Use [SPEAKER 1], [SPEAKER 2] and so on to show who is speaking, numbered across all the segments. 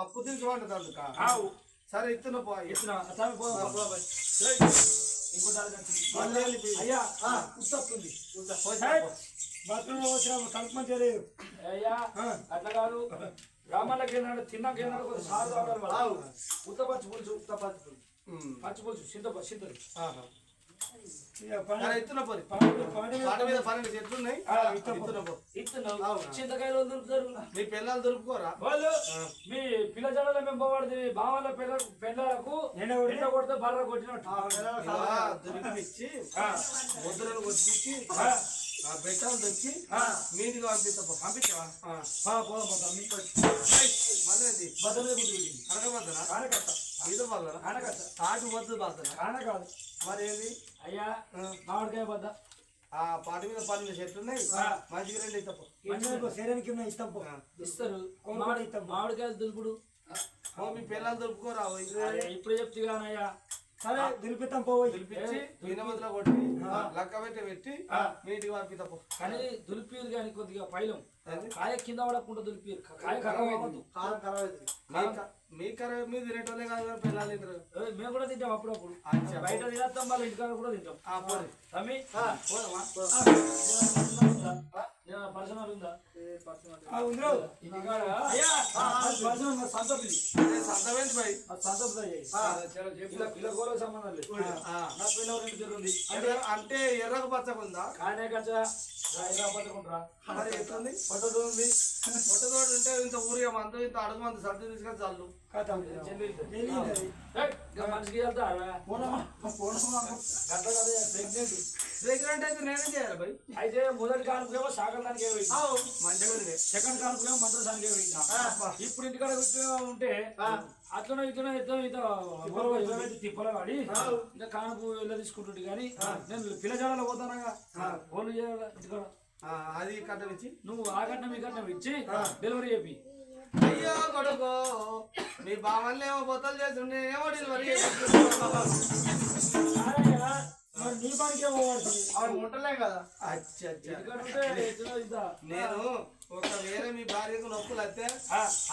[SPEAKER 1] పప్పు వండుతుంది
[SPEAKER 2] ఆవు.
[SPEAKER 1] సరే ఇస్తున్నా పో.
[SPEAKER 2] ఇస్తున్నా అయ్యా ఉత్తస్తుంది.
[SPEAKER 3] బాత్రూంలో వచ్చిన కడుపు మంచిగా లేదు.
[SPEAKER 2] అయ్యా అట్లా కాదు. గ్రామాలకు ఏనాడు తిన్నాక ఏనాడు కొంచెం సారు కావడం వల్ల ఉత్త పచ్చి పులుసు ఉత్త పచ్చి పులుసు.
[SPEAKER 1] ఉమ్.
[SPEAKER 2] పచ్చి పులుసు చింత చింతలు.
[SPEAKER 1] పోరి. పాట మీద పన్నెండు చెట్లు ఉన్నాయి
[SPEAKER 2] చింతకాయలు దొరుకుతారు.
[SPEAKER 1] మీ పిల్లలు దొరుకుకోరా?
[SPEAKER 2] వాళ్ళు మీ పిల్ల జడలో మేము పోవాడిది బావాల పిల్ల పిల్లలకు
[SPEAKER 3] ఎండ కొడితే?
[SPEAKER 2] బర్ర కొట్టినట్టు. ఆ,
[SPEAKER 1] ముద్రలు కొట్టించి
[SPEAKER 2] ఆ,
[SPEAKER 1] బెట్టాలు తెచ్చి
[SPEAKER 2] ఆ.
[SPEAKER 1] మీదికి పంపిస్తా.
[SPEAKER 2] పంపించావా? పోదాం పోదాం మీకు
[SPEAKER 1] మళ్ళీ
[SPEAKER 2] బద్దలు గుడ్డు పెట్టింది
[SPEAKER 1] కనకబద్దనా
[SPEAKER 2] కానకట్ట
[SPEAKER 1] ఈత బద్దనా
[SPEAKER 2] కానకట్ట
[SPEAKER 1] తాటి వద్దు బద్దనా
[SPEAKER 2] కాన కాదు
[SPEAKER 1] మరి ఏది
[SPEAKER 2] అయ్యా మామిడికాయ బద్ద.
[SPEAKER 1] ఆ పాట మీద పన్నెండు చెట్లు ఉన్నాయి.
[SPEAKER 2] ఆ.
[SPEAKER 1] మంచిగా రెండు ఇస్తా
[SPEAKER 3] శరీరానికి ఉన్న ఇస్తాం పో.
[SPEAKER 2] ఇస్తారు. మామిడి
[SPEAKER 3] ఇస్తాం.
[SPEAKER 2] మామిడికాయలు దులుపుడు.
[SPEAKER 1] ఓ మీ పిల్లలు.
[SPEAKER 2] అరే, ఇప్పుడు చెప్తే కానయ్యా.
[SPEAKER 3] సరే పోయి.
[SPEAKER 1] కొట్టి లక్క పెట్టి పెట్టి పో.
[SPEAKER 2] కానీ దులిపీరు కానీ కొద్దిగా పైలం. కాయ కింద పడకుండా దులిపీరు. కాయ ఖరాబ్ అవ్వద్దు
[SPEAKER 1] మీ క- మీ కర్ర మీద తినేటోళ్ళే కాదు కదా పిల్లలు తింటారు.
[SPEAKER 2] మేము కూడా తింటాం అప్పుడప్పుడు. బయట తినేస్తాం వాళ్ళ ఇంటికాడ కూడా తింటాం.
[SPEAKER 1] ఆ పోరి
[SPEAKER 2] తమ్మి.
[SPEAKER 1] పోదామా?
[SPEAKER 2] పర్సనల్ ఉందా? పర్సనల్
[SPEAKER 1] సంతమేంటి భయ్
[SPEAKER 2] సంబంధం లేదు. నా పిల్ల రెండు
[SPEAKER 1] అంటే ఎర్రకు
[SPEAKER 2] కానే కచ్చ పట్టుడు ఉంది?
[SPEAKER 1] పొట్టతోడు ఉంటే ఇంత ఊరిగా మందు ఇంత అడుగు మంది సర్ది తీసుకొని
[SPEAKER 2] మనిషికి వెళ్తారా గంట కదా ప్రెగ్నెంట్
[SPEAKER 1] ప్రెగ్నెంట్ అయితే నేనేం చేయాలి భయ్
[SPEAKER 2] అయితే మొదటి కానుకేమో సాగడానికి పోయింది
[SPEAKER 1] మంచిగా ఉంది.
[SPEAKER 2] సెకండ్ కానుకేమో మంత్రసానికి పోయింది ఇప్పుడు ఇంటికాడ ఉంటే అట్లనే ఇట్లనే ఇట్లా ఇట్లా తిప్పల వాడి ఇంకా కానుకు వెళ్ళ తీసుకుంటుంటే కానీ నేను పిల్లజాలలో పోతానగా ఫోన్ చేయాలి ఇంటికాడ
[SPEAKER 1] అది కట్టనిచ్చి
[SPEAKER 2] నువ్వు ఆ కట్నం ఈ కట్నం ఇచ్చి డెలివరీ చెప్పి
[SPEAKER 1] అయ్యో కొడుకో మీ బావన్లు ఏమో బొత్తలు చేస్తుండే. ఏమో డెలివరీ
[SPEAKER 3] నీ పనికే
[SPEAKER 1] ఉంటలే కదా. అచ్చా అచ్చా. నేను ఒక వేరే మీ భార్యకు నొప్పులు వస్తే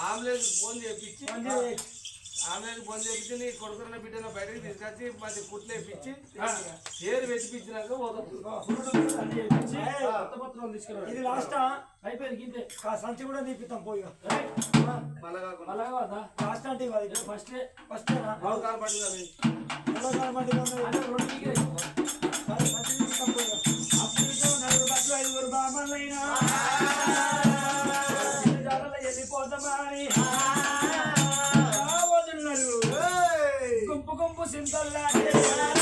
[SPEAKER 1] ఆంబులెన్స్ ఫోన్ చేపించి. ఆంబులెన్స్ ఫోన్ చేపించి నీ కొడుకున్న బిడ్డను బయటకు తీసుకొచ్చి మంచి కుట్లు వేపించి ఏరు వెతిపించినాక
[SPEAKER 2] తీసుకురావాలి.
[SPEAKER 3] ఇది లాస్టా
[SPEAKER 2] అయిపోయింది
[SPEAKER 3] సంచి కూడా తీపిస్తాం పోయి.
[SPEAKER 2] ఏయ్,
[SPEAKER 1] మళ్ళా కాకుండా.
[SPEAKER 2] మళ్ళా కావద్దా?
[SPEAKER 3] లాస్ట్ అంటే
[SPEAKER 2] ఫస్టే
[SPEAKER 3] ఫస్ట్
[SPEAKER 1] కాలు
[SPEAKER 2] ఉప్పు సింతల్లా